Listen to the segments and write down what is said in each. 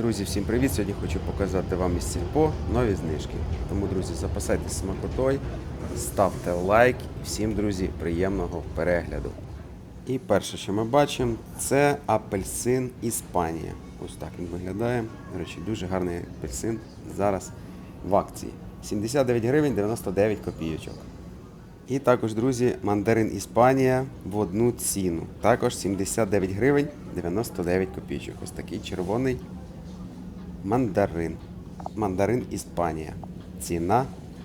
Друзі, всім привіт! Сьогодні хочу показати вам із сільпо нові знижки. Тому, друзі, запасайтесь смакотою, ставте лайк і всім, друзі, приємного перегляду. І перше, що ми бачимо, це апельсин Іспанія. Ось так він виглядає. До речі, дуже гарний апельсин зараз в акції. 79 гривень 99 копійочок. І також, друзі, мандарин Іспанія в одну ціну. Також 79 гривень 99 копійочок. Ось такий червоний мандарин. Мандарин Іспанія. Ціна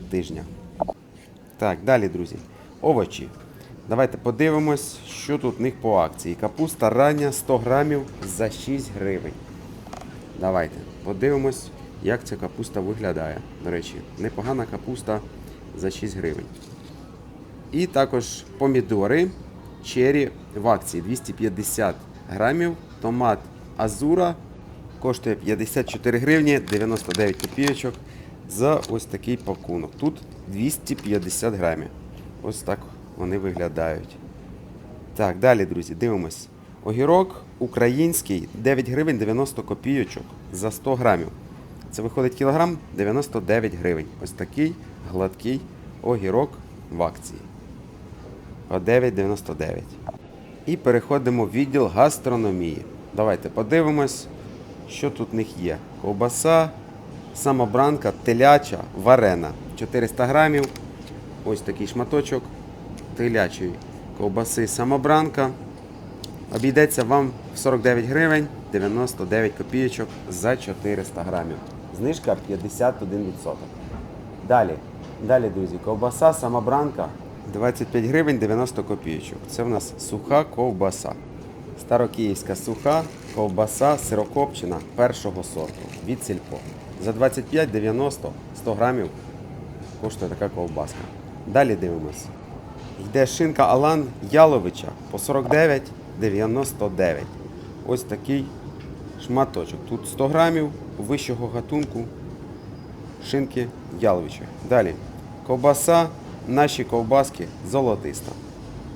тижня. Так, далі, друзі. Овочі. Давайте подивимось, що тут в них по акції. Капуста рання 100 грамів за 6 гривень. Давайте подивимось, як ця капуста виглядає. До речі, непогана капуста за 6 гривень. І також помідори чері в акції 250 грамів. Томат Азура коштує 54 гривні 99 копійочок за ось такий пакунок. Тут 250 грамів. Ось так вони виглядають. Так, далі, друзі, дивимось. Огірок український 9 гривень 90 копійочок за 100 грамів. Це виходить кілограм 99 гривень. Ось такий гладкий огірок в акції. По 9,99. І переходимо в відділ гастрономії. Давайте подивимось, що тут в них є. Ковбаса, самобранка, теляча, варена. 400 грамів. Ось такий шматочок телячої ковбаси самобранка. Обійдеться вам в 49 гривень 99 копійочок за 400 грамів. Знижка 51%. Далі, далі, друзі, ковбаса самобранка 25 гривень 90 копійочок. Це в нас суха ковбаса. Старокиївська суха ковбаса сирокопчена першого сорту від сільпо. За 25,90 100 грамів коштує така ковбаска. Далі дивимось. Йде шинка Алан Яловича по 49,99. Ось такий шматочок. Тут 100 грамів вищого гатунку шинки Яловича. Далі. Ковбаса, наші ковбаски золотиста.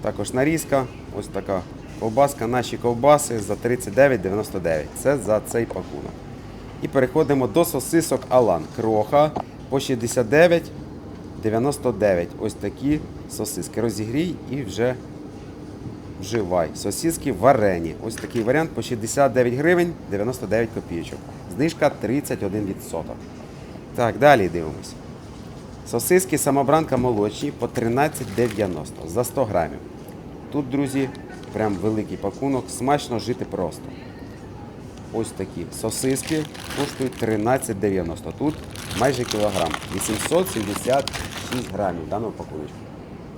Також нарізка, ось така ковбаска, наші ковбаси за 39,99. Це за цей пакунок. І переходимо до сосисок Алан. Кроха по 69,99. Ось такі сосиски. Розігрій і вже вживай. Сосиски варені. Ось такий варіант по 69 гривень 99 копійочок. Знижка 31%. Так, далі дивимось. Сосиски самобранка молочні по 13,90 за 100 грамів. Тут, друзі, прям великий пакунок. Смачно жити просто. Ось такі сосиски коштують 13,90. Тут майже кілограм. 876 грамів в даному пакуночку.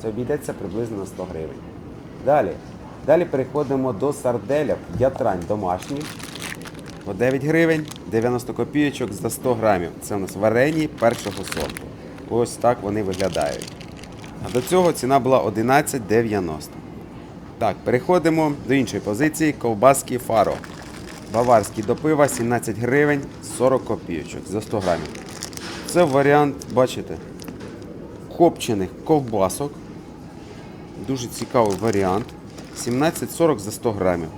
Це обійдеться приблизно на 100 гривень. Далі. Далі переходимо до сарделя. Ятрань домашній. По 9 гривень 90 копійочок за 100 грамів. Це у нас варені першого сорту. Ось так вони виглядають. А до цього ціна була 11,90. Так, переходимо до іншої позиції. Ковбаски Фаро. Баварський до пива 17 гривень 40 копійочок за 100 грамів. Це варіант, бачите, копчених ковбасок. Дуже цікавий варіант. 17,40 за 100 грамів.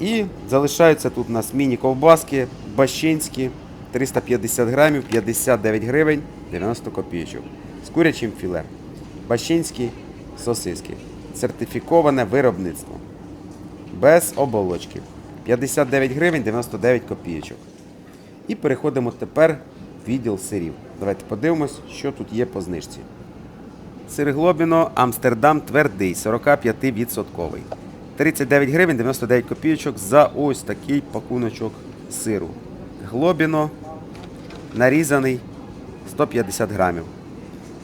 І залишаються тут у нас міні-ковбаски, бащинські, 350 грамів, 59 гривень, 90 копійочок. З курячим філе. Бащинські сосиски. Сертифіковане виробництво. Без оболочки. 59 гривень, 99 копійочок. І переходимо тепер в відділ сирів. Давайте подивимось, що тут є по знижці. Сир Глобіно Амстердам твердий, 45%. 39 гривень 99 копійочок за ось такий пакуночок сиру. Глобіно нарізаний 150 грамів.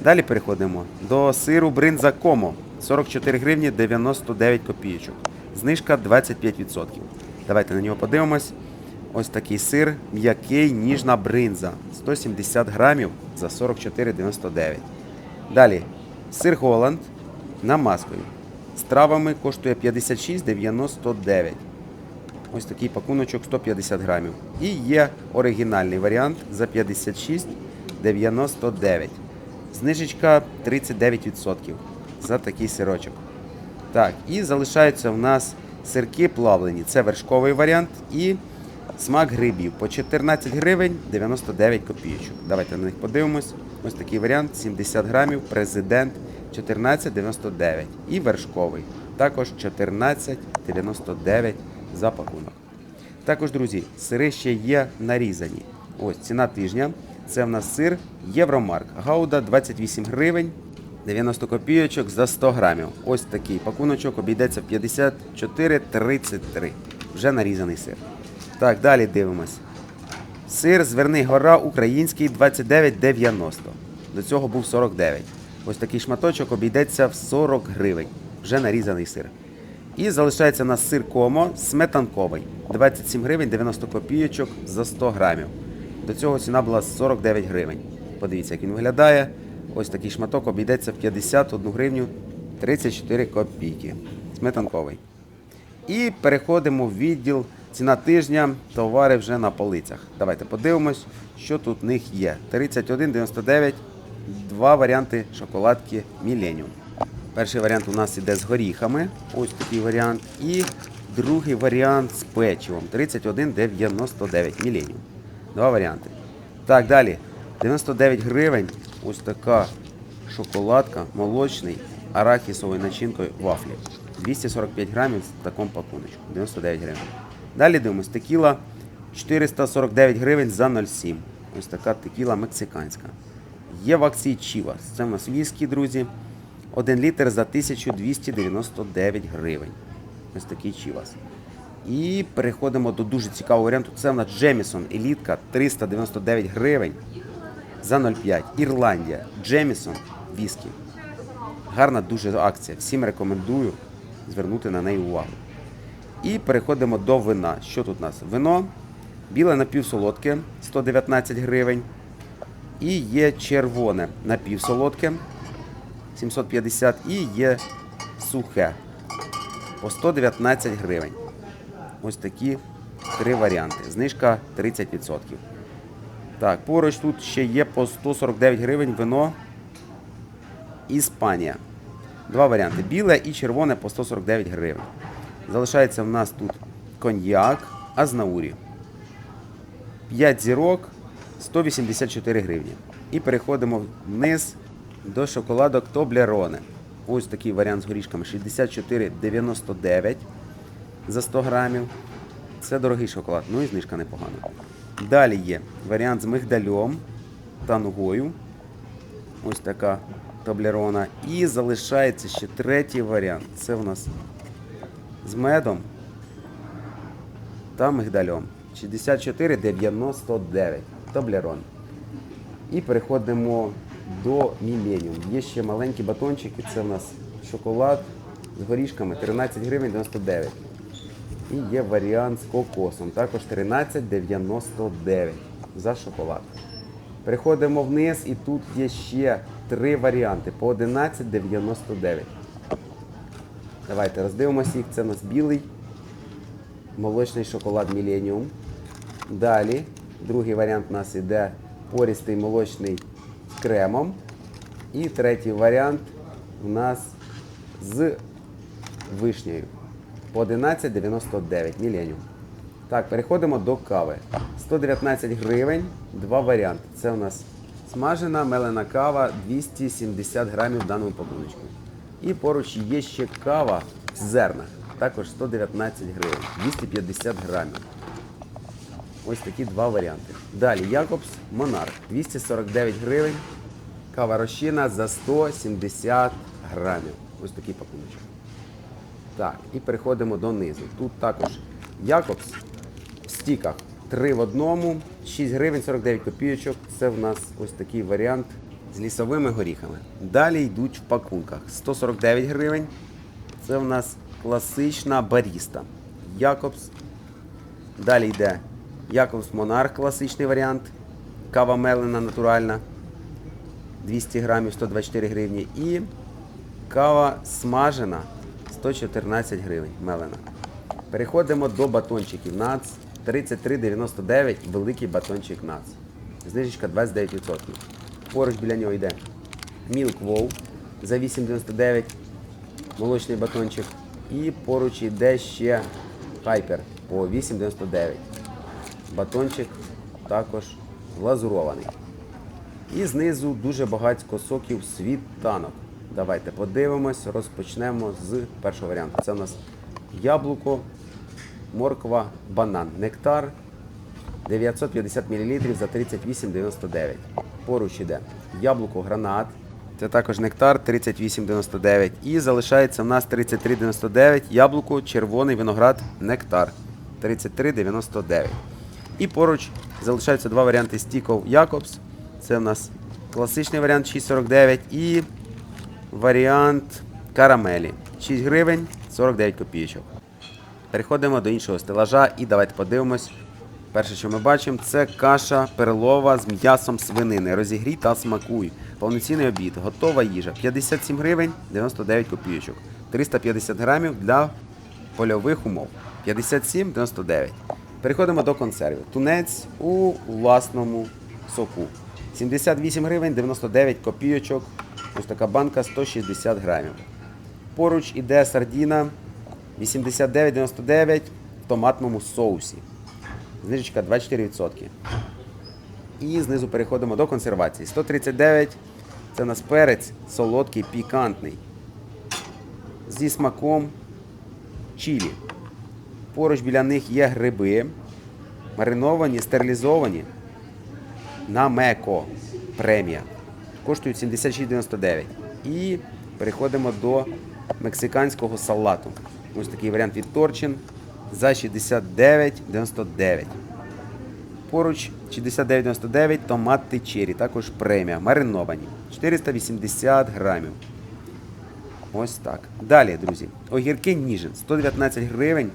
Далі переходимо до сиру бринза Комо 44 гривні 99 копійочок. Знижка 25%. Давайте на нього подивимось. Ось такий сир, м'який, ніжна бринза. 170 грамів за 44,99. Далі сир Голланд намазкою. З травами коштує 56,99. Ось такий пакуночок 150 грамів. І є оригінальний варіант за 56,99. Знижечка 39% за такий сирочок. Так, і залишаються в нас сирки плавлені. Це вершковий варіант і Смак грибів по 14 гривень 99 копійочок. Давайте на них подивимось. Ось такий варіант: 70 грамів, президент 14,99 і вершковий. Також 14,99 за пакунок. Також, друзі, сири ще є нарізані. Ось ціна тижня. Це в нас сир Євромарк. Гауда 28 гривень 90 копійочок за 100 грамів. Ось такий пакуночок обійдеться в 54,33. Вже нарізаний сир. Так, далі дивимось. Сир Зверний гора український 29,90. До цього був 49. Ось такий шматочок обійдеться в 40 гривень. Вже нарізаний сир. І залишається у нас сир комо сметанковий. 27 гривень 90 копійочок за 100 грамів. До цього ціна була 49 гривень. Подивіться, як він виглядає. Ось такий шматок обійдеться в 51 гривню 34 копійки. Сметанковий. І переходимо в відділ ціна тижня, товари вже на полицях. Давайте подивимось, що тут в них є. 31,99, два варіанти шоколадки Millennium. Перший варіант у нас іде з горіхами. Ось такий варіант. І другий варіант з печивом. 31,99 Millennium. Два варіанти. Так, далі. 99 гривень. Ось така шоколадка, молочний, арахісовою начинкою вафлі. 245 грамів в такому пакуночку. 99 гривень. Далі дивимось, текіла 449 гривень за 0,7. Ось така текіла мексиканська. Є в акції Чівас. Це в нас віскі, друзі. 1 літр за 1299 гривень. Ось такий Чівас. І переходимо до дуже цікавого варіанту. Це в нас Джемісон елітка 399 гривень за 0,5. Ірландія. Джемісон віскі. Гарна дуже акція. Всім рекомендую звернути на неї увагу. І переходимо до вина. Що тут у нас? Вино біле напівсолодке 119 гривень. І є червоне напівсолодке 750 і є сухе по 119 гривень. Ось такі три варіанти. Знижка 30%. Так, поруч тут ще є по 149 гривень вино Іспанія. Два варіанти: біле і червоне по 149 гривень. Залишається в нас тут коньяк Азнаурі. 5 зірок 184 гривні. І переходимо вниз до шоколадок Тоблероне. Ось такий варіант з горішками 64,99 за 100 грамів. Це дорогий шоколад, ну і знижка непогана. Далі є варіант з мигдальом та нугою. Ось така таблерона. І залишається ще третій варіант. Це у нас з медом та мигдальом. 64,99 таблерон. І переходимо до Millennium. Є ще маленькі батончики. Це у нас шоколад з горішками 13 гривень 99. І є варіант з кокосом. Також 13,99 за шоколад. Переходимо вниз і тут є ще три варіанти по 11,99. Давайте роздивимося їх. Це у нас білий молочний шоколад Millennium. Далі, другий варіант у нас іде пористий молочний з кремом. І третій варіант у нас з вишнею по 11,99 Millennium. Так, переходимо до кави. 119 гривень, два варіанти. Це у нас смажена мелена кава 270 грамів в даному пакуночку. І поруч є ще кава в зернах. Також 119 гривень, 250 грамів. Ось такі два варіанти. Далі Якобс Монарх 249 гривень. Кава розчина за 170 грамів. Ось такий пакуночок. Так, і переходимо донизу. Тут також Якобс в стіках 3 в одному, 6 гривень 49 копійочок. Це в нас ось такий варіант з лісовими горіхами. Далі йдуть в пакунках 149 гривень. Це в нас класична баріста. Якобс. Далі йде Якобс Монарх, класичний варіант. Кава мелена натуральна. 200 грамів 124 гривні. І кава смажена 114 гривень мелена. Переходимо до батончиків. НАЦ 33,99 великий батончик НАЦ. Знижечка 29%. Поруч біля нього йде Milk Wow за 8,99 молочний батончик. І поруч йде ще Hyper по 8,99. Батончик також глазурований. І знизу дуже багатько соків світанок. Давайте подивимось, розпочнемо з першого варіанту. Це у нас яблуко, морква, банан, нектар 950 мл за 38,99. Поруч іде яблуко, гранат. Це також нектар 38,99. І залишається в нас 33,99 яблуко, червоний виноград, нектар 33,99. І поруч залишаються два варіанти стіков Якобс. Це в нас класичний варіант 6,49 і варіант карамелі 6 гривень 49 копійочок. Переходимо до іншого стелажа і давайте подивимось. Перше, що ми бачимо, це каша перлова з м'ясом свинини. Розігрій та смакуй. Повноцінний обід, готова їжа. 57 гривень 99 копійочок. 350 грамів для польових умов. 57,99. Переходимо до консервів. Тунець у власному соку. 78 гривень 99 копійочок. Ось така банка 160 грамів. Поруч іде сардіна 89,99 в томатному соусі. Знижечка 24%. І знизу переходимо до консервації. 139 це у нас перець солодкий, пікантний. Зі смаком чилі. Поруч біля них є гриби, мариновані, стерилізовані на меко премія. Коштують 76,99. І переходимо до мексиканського салату. Ось такий варіант від Торчин за 69,99. Поруч 69,99 томати чері, також премія. Мариновані. 480 грамів. Ось так. Далі, друзі. Огірки Ніжин. 119 гривень.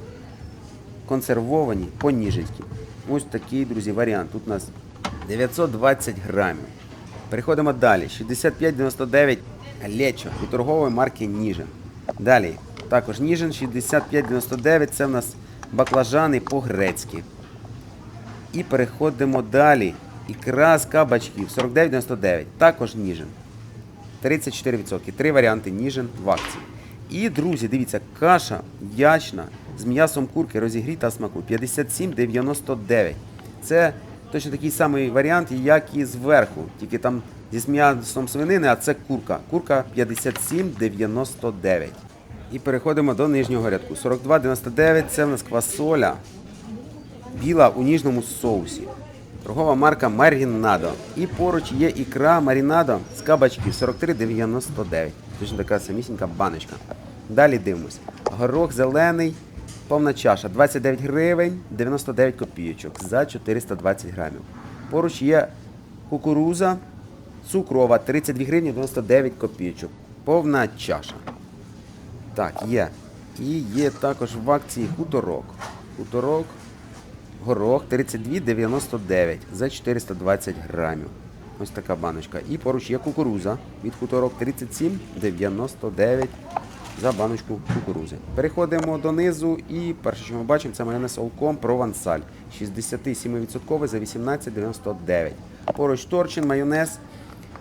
Консервовані по поніженькі. Ось такий, друзі, варіант. Тут у нас 920 грамів. Переходимо далі. 65,99 лечо від торгової марки Ніжин. Далі. Також Ніжин 65,99. Це в нас баклажани по-грецьки. І переходимо далі. Ікра з кабачків 49,99. Також Ніжин. 34%. Три варіанти Ніжин в акції. І, друзі, дивіться, каша ячна з м'ясом курки розігріта смаку 57,99. Це точно такий самий варіант, як і зверху. Тільки там зі м'ясом свинини, а це курка. Курка 57,99. І переходимо до нижнього рядку. 42,99 це в нас квасоля біла у ніжному соусі. Торгова марка Марінадо. І поруч є ікра Марінадо з кабачків 43,99. Точно така самісінька баночка. Далі дивимось. Горох зелений, повна чаша 29 гривень 99 копійочок за 420 грамів. Поруч є кукуруза цукрова 32 гривні 99 копійочок. Повна чаша. Так, є. І є також в акції хуторок. Хуторок Горох 32,99 за 420 грамів. Ось така баночка. І поруч є кукуруза від хуторок 37,99 за баночку кукурузи. Переходимо донизу і перше, що ми бачимо, це майонез Олком Провансаль. 67% за 18,99. Поруч Торчин майонез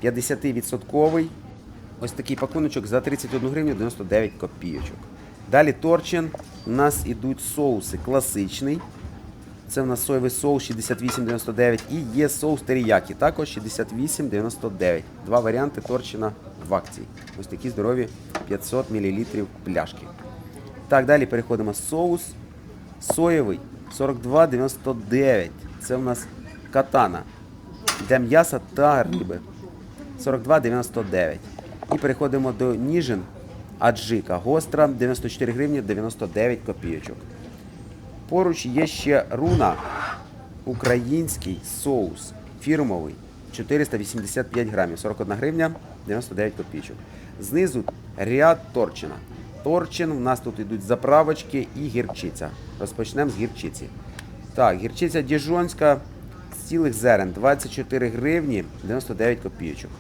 50%. Ось такий пакуночок за 31 гривню 99 копійочок. Далі Торчин. У нас ідуть соуси класичний. Це в нас соєвий соус 68,99 і є соус теріякі, також 68,99. Два варіанти торчина в акції. Ось такі здорові 500 мл пляшки. Так, далі переходимо. Соус соєвий 42,99. Це в нас катана для м'яса та риби. 42,99. І переходимо до ніжин аджика. Гостра 94 гривні 99 копійочок. Поруч є ще руна, український соус фірмовий 485 грамів, 41 гривня 99 копійочок. Знизу ряд торчина. Торчин, у нас тут йдуть заправочки і гірчиця. Розпочнемо з гірчиці. Так, гірчиця діжонська з цілих зерен 24 гривні 99 копійочок.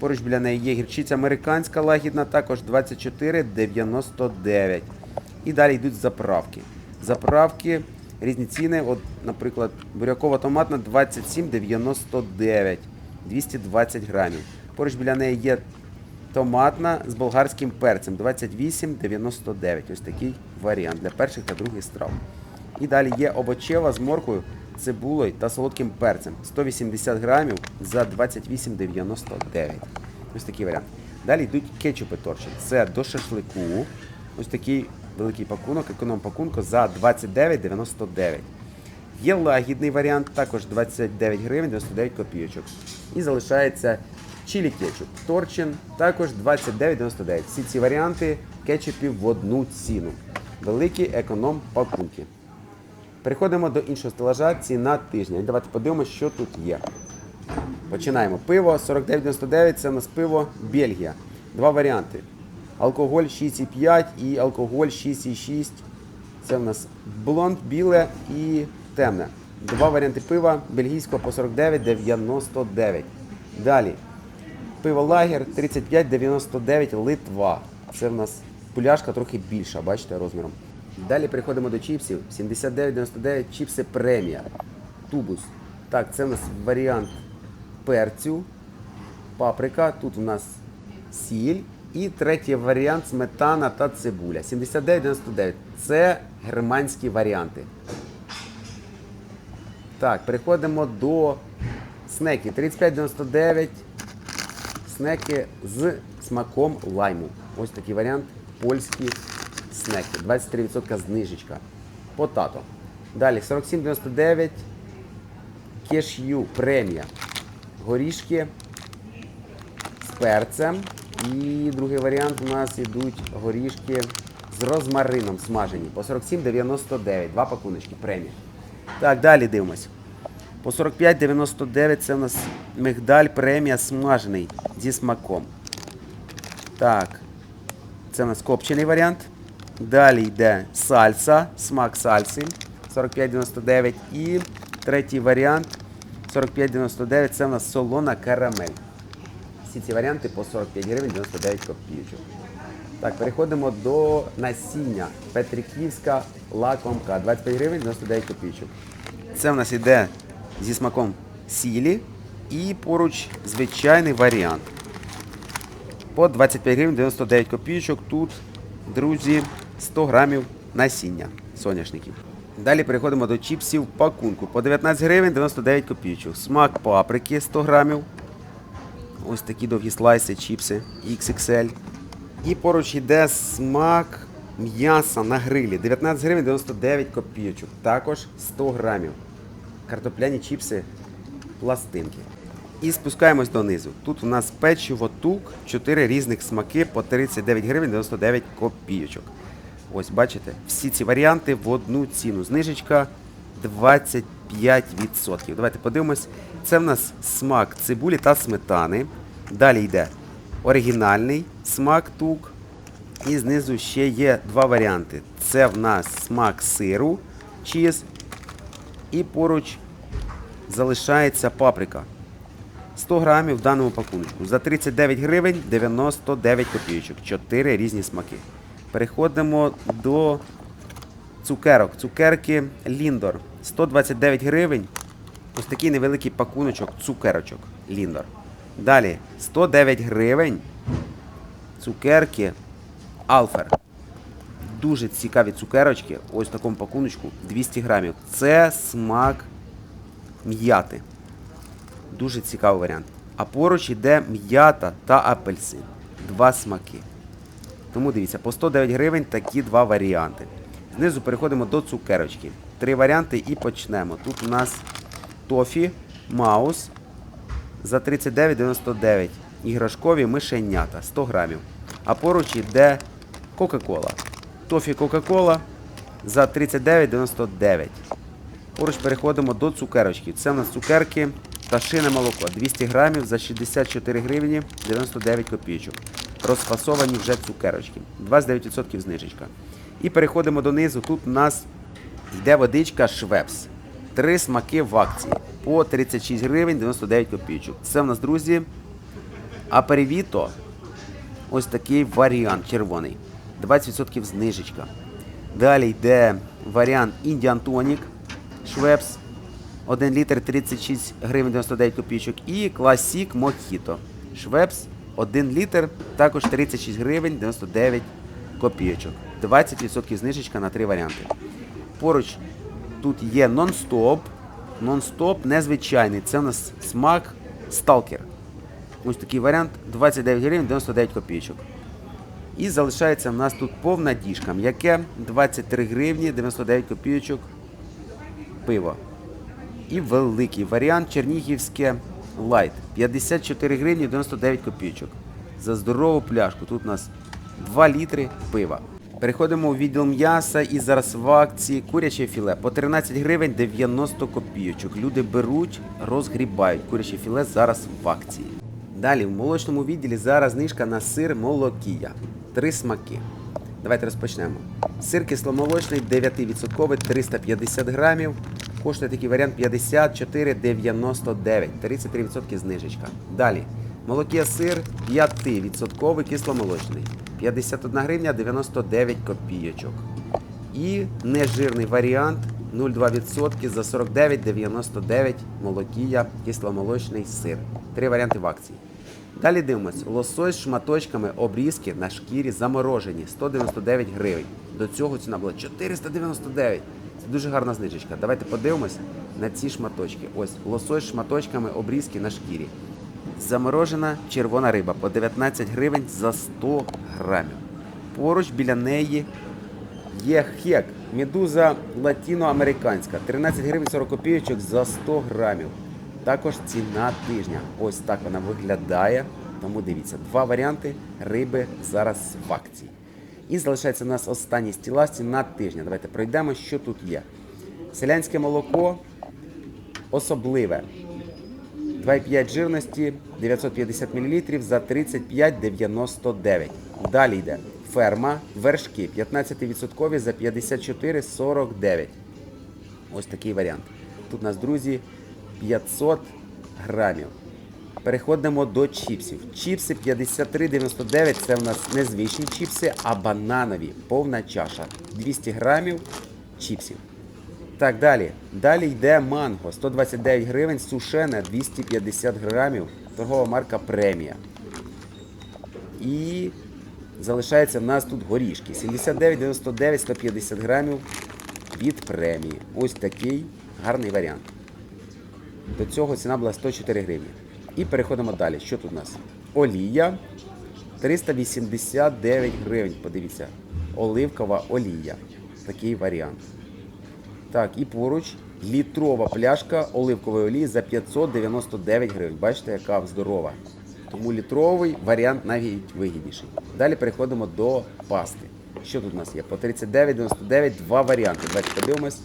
Поруч біля неї є гірчиця американська лагідна, також 24,99. І далі йдуть заправки. Заправки, різні ціни. От, наприклад, бурякова томатна 27,99, 220 грамів. Поруч біля неї є томатна з болгарським перцем 28,99. Ось такий варіант для перших та других страв. І далі є овочева з моркою цибулею та солодким перцем. 180 грамів за 28,99. Ось такий варіант. Далі йдуть кетчупи торчать. Це до шашлику. Ось такий великий пакунок, економ пакунку за 29,99. Є лагідний варіант, також 29 гривень 99 копійочок. І залишається чилі кетчуп. Торчин також 29,99. Всі ці варіанти кетчупів в одну ціну. Великі економ пакунки. Переходимо до іншого стелажа ціна тижня. І давайте подивимося, що тут є. Починаємо. Пиво 49,99 це у нас пиво Бельгія. Два варіанти. Алкоголь 6,5 і алкоголь 6,6. Це у нас блонд, біле і темне. Два варіанти пива бельгійського по 49,99. Далі. Пиво лагер 35,99 Литва. Це в нас пуляшка трохи більша, бачите, розміром. Далі переходимо до чіпсів. 79,99 чіпси премія. Тубус. Так, це в нас варіант перцю, паприка. Тут у нас сіль. І третій варіант сметана та цибуля. 79,99. Це германські варіанти. Так, переходимо до снеків. 35,99. Снеки з смаком лайму. Ось такий варіант. Польські снеки. 23% знижечка. Потато. Далі 47,99. Кеш'ю премія. Горішки з перцем. І другий варіант у нас ідуть горішки з розмарином смажені. По 47,99. Два пакуночки премія. Так, далі дивимось. По 45,99 це у нас мигдаль премія смажений зі смаком. Так. Це у нас копчений варіант. Далі йде сальса, смак сальси 45,99. І третій варіант 45,99 це у нас солона карамель. Всі ці варіанти по 45 гривень 99 копійочок. Так, переходимо до насіння. Петриківська лакомка. 25 гривень 99 копійочок. Це в нас іде зі смаком сілі і поруч звичайний варіант. По 25 гривень 99 копійочок. Тут, друзі, 100 грамів насіння соняшників. Далі переходимо до чіпсів пакунку. По 19 гривень 99 копійочок. Смак паприки 100 грамів. Ось такі довгі слайси, чіпси XXL. І поруч йде смак м'яса на грилі. 19 гривень 99 копійочок. Також 100 грамів. Картопляні чіпси пластинки. І спускаємось донизу. Тут у нас печиво тук, 4 різних смаки по 39 гривень 99 копійочок. Ось бачите, всі ці варіанти в одну ціну. Знижечка 25%. Давайте подивимось. Це в нас смак цибулі та сметани. Далі йде оригінальний смак тук. І знизу ще є два варіанти. Це в нас смак сиру, чіз. І поруч залишається паприка. 100 грамів в даному пакунку. За 39 гривень 99 копійочок. Чотири різні смаки. Переходимо до цукерок. Цукерки Ліндор. 129 гривень. Ось такий невеликий пакуночок цукерочок Ліндор. Далі 109 гривень. Цукерки Алфер. Дуже цікаві цукерочки. Ось в такому пакуночку 200 грамів. Це смак м'яти. Дуже цікавий варіант. А поруч йде м'ята та апельсин. Два смаки. Тому дивіться, по 109 гривень такі два варіанти. Знизу переходимо до цукерочки. Три варіанти і почнемо. Тут у нас тофі, маус за 39,99. Іграшкові мишенята 100 грамів. А поруч йде Кока-Кола. Тофі Кока-Кола за 39,99. Поруч переходимо до цукерочки. Це у нас цукерки пташине молоко. 200 грамів за 64 гривні 99 копійочок. Розфасовані вже цукерочки. 29% знижечка. І переходимо донизу. Тут у нас йде водичка Швепс. Три смаки в акції. По 36 гривень 99 копійочок. Це в нас, друзі, аперівіто. Ось такий варіант червоний. 20% знижечка. Далі йде варіант Indian Tonic Швепс. 1 літр 36 гривень 99 копійочок. І Classic Mojito. Швепс 1 літр, також 36 гривень 99 копійочок. 20% знижечка на три варіанти. Поруч тут є нон-стоп. нон-стоп, незвичайний. Це у нас смак сталкер. Ось такий варіант 29 гривень 99 копійочок. І залишається в нас тут повна діжка. М'яке 23 гривні 99 копійочок пиво. І великий варіант Чернігівське лайт 54 гривні 99 копійочок. За здорову пляшку. Тут у нас 2 літри пива. Переходимо у відділ м'яса і зараз в акції куряче філе по 13 гривень 90 копійочок. Люди беруть, розгрібають. Куряче філе зараз в акції. Далі в молочному відділі зараз знижка на сир молокія. Три смаки. Давайте розпочнемо. Сир кисломолочний 9% 350 грамів. Коштує такий варіант 54,99. 33% знижечка. Далі. Молокія сир 5% кисломолочний. 51 гривня 99 копійочок. І нежирний варіант 0,2% за 49,99 молокія кисломолочний сир. Три варіанти в акції. Далі дивимось. Лосось з шматочками обрізки на шкірі заморожені 199 гривень. До цього ціна була 499. Це дуже гарна знижечка. Давайте подивимось на ці шматочки. Ось лосось з шматочками обрізки на шкірі. Заморожена червона риба по 19 гривень за 100 грамів. Поруч біля неї є хек. Медуза латиноамериканська. 13 гривень 40 копійочок за 100 грамів. Також ціна тижня. Ось так вона виглядає. Тому дивіться, два варіанти риби зараз в акції. І залишається у нас останні стіла ціна тижня. Давайте пройдемо, що тут є. Селянське молоко особливе. 2,5 жирності 950 мл за 35,99. Далі йде ферма, вершки 15% за 54,49. Ось такий варіант. Тут у нас, друзі, 500 грамів. Переходимо до чіпсів. Чіпси 53,99 це в нас не звичні чіпси, а бананові. Повна чаша. 200 грамів чіпсів. Так, далі. Далі йде манго. 129 гривень, сушене 250 грамів. Торгова марка премія. І залишається в нас тут горішки. 79,99 150 грамів від премії. Ось такий гарний варіант. До цього ціна була 104 гривні. І переходимо далі. Що тут у нас? Олія 389 гривень. Подивіться. Оливкова олія. Такий варіант. Так, і поруч літрова пляшка оливкової олії за 599 гривень. Бачите, яка здорова. Тому літровий варіант навіть вигідніший. Далі переходимо до пасти. Що тут у нас є? По 39,99 два варіанти. Давайте подивимось.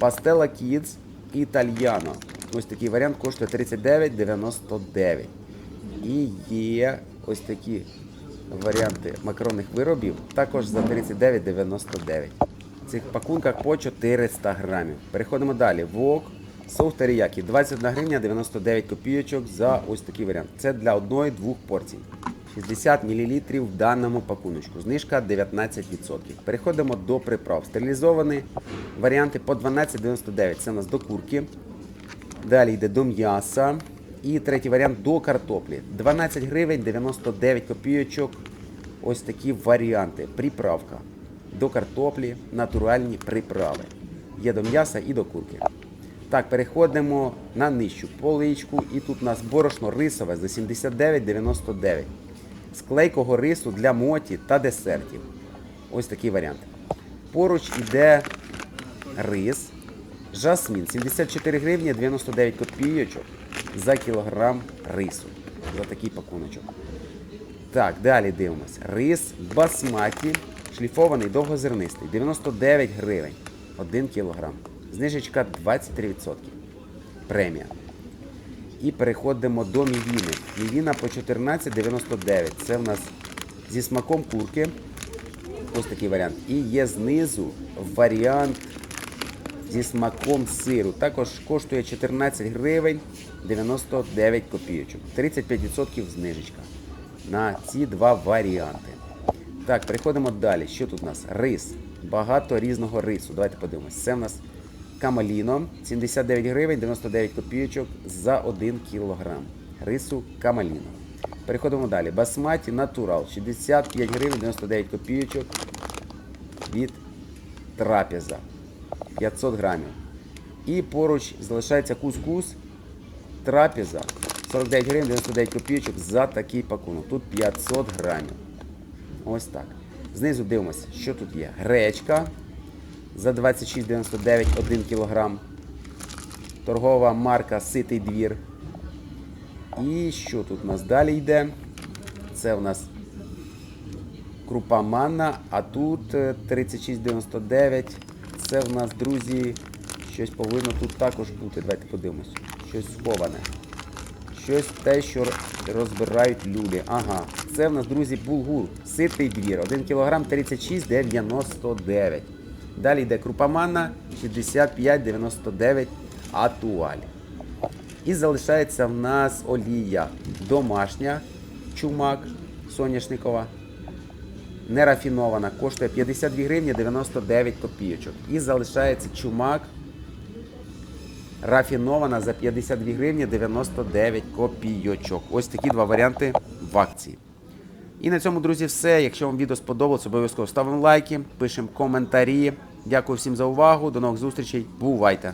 Пастела Kids Італьяно. Ось такий варіант коштує 39,99. І є ось такі варіанти макаронних виробів, також за 39,99. Цих пакунках по 400 грамів. Переходимо далі. Вок, соус теріякі 21 гривня 99 копійочок за ось такий варіант. Це для одної-двох порцій. 60 мл в даному пакуночку. Знижка 19%. Переходимо до приправ. Стерилізовані варіанти по 12,99. Це у нас до курки. Далі йде до м'яса. І третій варіант до картоплі. 12 гривень 99 копійочок. Ось такі варіанти. Приправка. До картоплі, натуральні приправи. Є до м'яса і до курки. Так, переходимо на нижчу поличку. І тут у нас борошно рисове за 79,99. З клейкого рису для моті та десертів. Ось такий варіант. Поруч іде рис. Жасмін 74 гривні 99 копійочок за кілограм рису. За такий пакуночок. Так, далі дивимось. Рис басматі, шліфований довгозернистий. 99 гривень. 1 кілограм. Знижечка 23%. Премія. І переходимо до мівіни. Мівіна по 14,99. Це в нас зі смаком курки. Ось такий варіант. І є знизу варіант зі смаком сиру. Також коштує 14 гривень 99 копійочок. 35% знижечка на ці два варіанти. Так, переходимо далі. Що тут у нас? Рис. Багато різного рису. Давайте подивимось. Це в нас камаліно. 79 гривень 99 копійочок за 1 кілограм. Рису камаліно. Переходимо далі. Басматі натурал. 65 гривень 99 копійочок від трапеза. 500 грамів. І поруч залишається кускус трапеза 49 гривень 99 копійочок за такий пакунок. Тут 500 грамів. Ось так. Знизу дивимося, що тут є. Гречка за 26,99 1 кг. Торгова марка Ситий двір. І що тут у нас далі йде? Це у нас крупа манна, а тут е, 36,99. Це в нас, друзі, щось повинно тут також бути. Давайте подивимось. Щось сховане. Щось те, що розбирають люди. Ага. Це в нас, друзі, булгур. Ситий двір. 1 кг 36,99. Далі йде крупа манна 65,99 атуаль. І залишається в нас олія домашня, чумак соняшникова, нерафінована, коштує 52 гривні 99 копійочок. І залишається чумак рафінована за 52 гривні 99 копійочок. Ось такі два варіанти в акції. І на цьому, друзі, все. Якщо вам відео сподобалось, обов'язково ставимо лайки, пишемо коментарі. Дякую всім за увагу. До нових зустрічей. Бувайте!